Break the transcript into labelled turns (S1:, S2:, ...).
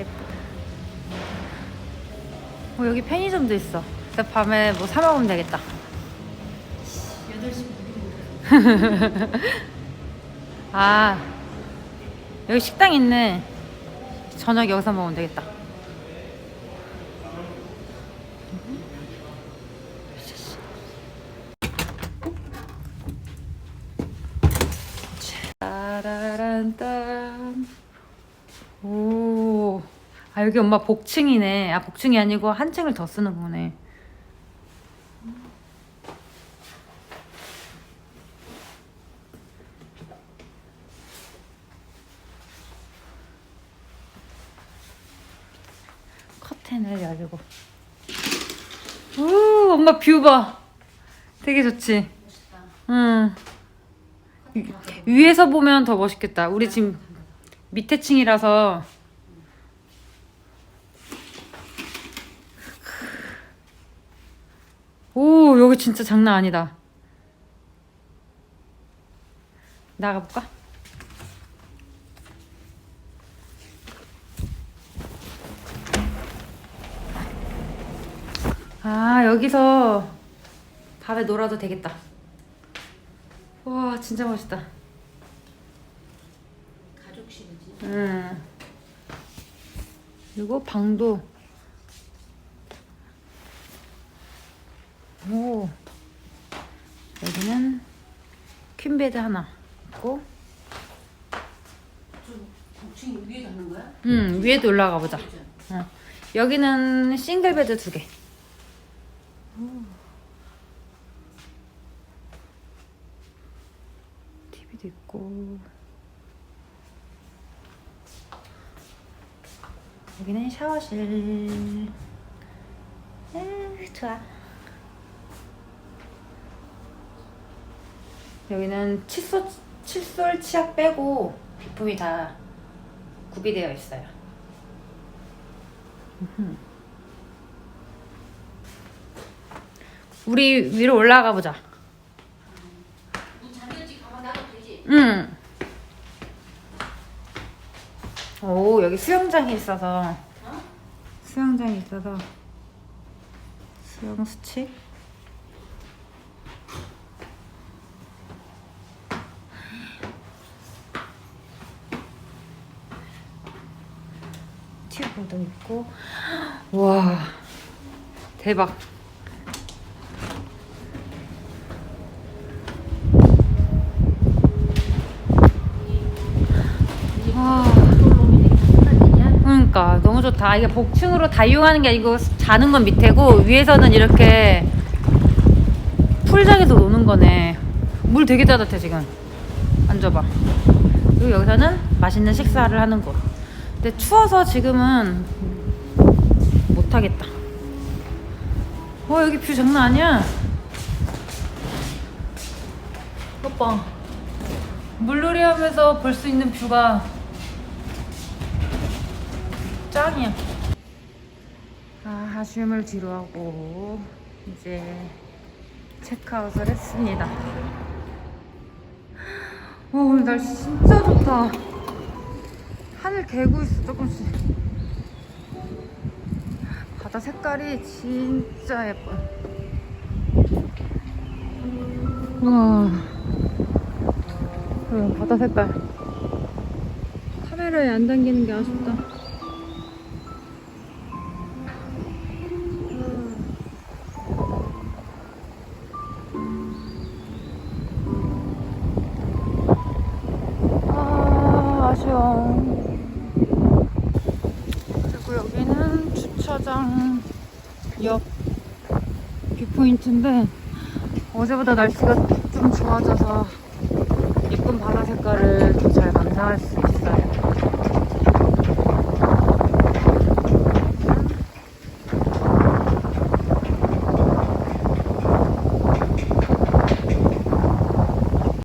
S1: 예쁘다. 어, 여기 편의점도 있어. 그래서 밤에 뭐 사 먹으면 되겠다.
S2: 8시 무료인데.
S1: 아, 여기 식당 있네. 저녁 여기서 먹으면 되겠다. 따라란딴. 오. 아, 여기 엄마 복층이네. 아, 복층이 아니고 한 층을 더 쓰는 거네. 커튼을 열고. 오, 엄마 뷰 봐. 되게 좋지? 응. 위- 위에서 보면 더 멋있겠다. 우리 지금 밑에 층이라서. 오, 여기 진짜 장난 아니다. 나가볼까? 아, 여기서 밤에 놀아도 되겠다. 와, 진짜 멋있다.
S2: 가족실이지.
S1: 음. 그리고 방도 오 여기는 퀸베드 하나 있고
S2: 저 복층 위에 가는 거야?
S1: 음 위에도 올라가 보자? 어. 여기는 싱글 베드 두개 TV도 있고 여기는 샤워실 에 좋아 여기는 칫솔, 칫솔 치약 빼고 비품이 다 구비되어 있어요. 우리 위로 올라가 보자. 응. 오, 여기 수영장이 있어서.
S2: 어?
S1: 수영장이 있어서. 수영 수칙. 튜브도 있고. 와. 대박. 와. 그러니까 너무 좋다. 이게 복층으로 다 이용하는 게 아니고 자는 건 밑에고 위에서는 이렇게 풀장에서 노는 거네. 물 되게 따뜻해 지금. 앉아봐. 그리고 여기서는 맛있는 식사를 하는 곳. 근데 추워서 지금은 못 하겠다. 와 여기 뷰 장난 아니야. 오빠 물놀이 하면서 볼 수 있는 뷰가 짱이야. 아, 하쉬움을 뒤로 하고 이제 체크아웃을 했습니다. 와, 오늘 날씨 진짜 좋다. 하늘 개고 있어, 조금씩. 바다 색깔이 진짜 예뻐. 와. 그럼 바다 색깔. 카메라에 안 담기는 게 아쉽다. 아, 아쉬워. 옆 뷰포인트인데 어제보다 날씨가 좀 좋아져서 예쁜 바다 색깔을 더 잘 감상할 수 있어요.